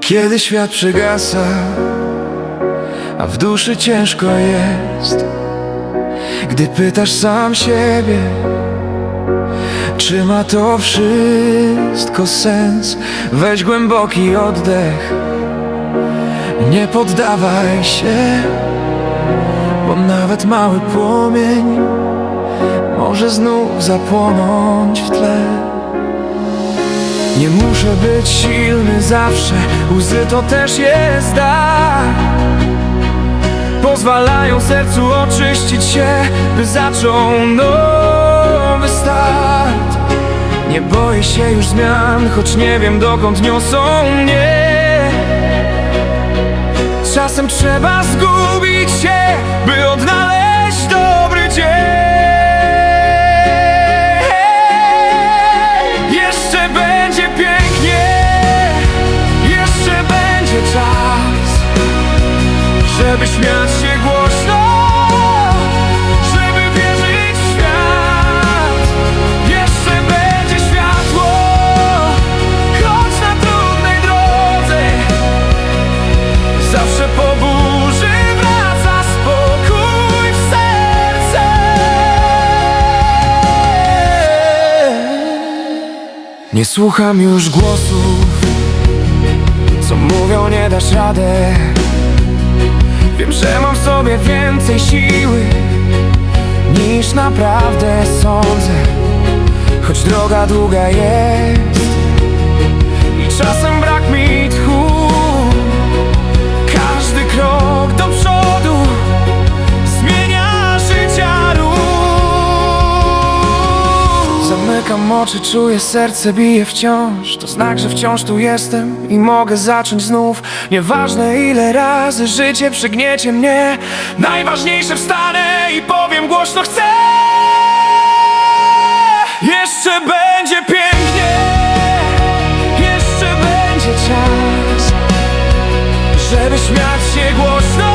Kiedy świat przygasa, a w duszy ciężko jest Gdy pytasz sam siebie, czy ma to wszystko sens? Weź głęboki oddech, nie poddawaj się Bo nawet mały płomień może znów zapłonąć w tle. Nie muszę być silny zawsze, łzy to też jest dar. Pozwalają sercu oczyścić się, by zaczął nowy start. Nie boję się już zmian, choć nie wiem dokąd niosą mnie Czasem trzeba zgubić się, by odnaleźć dobry dzień. Jeszcze będzie pięknie, jeszcze będzie czas Żeby śmiać się głośno, Nie słucham już głosów Co mówią nie dasz radę. Wiem, że mam w sobie więcej siły Niż naprawdę sądzę. Choć droga długa jest I czasem brak mi Zamykam oczy, czuję serce bije wciąż. To znak, że wciąż tu jestem i mogę zacząć znów. Nieważne ile razy życie przygniecie mnie Najważniejsze wstanę i powiem głośno chcę. Jeszcze będzie pięknie Jeszcze będzie czas żeby śmiać się głośno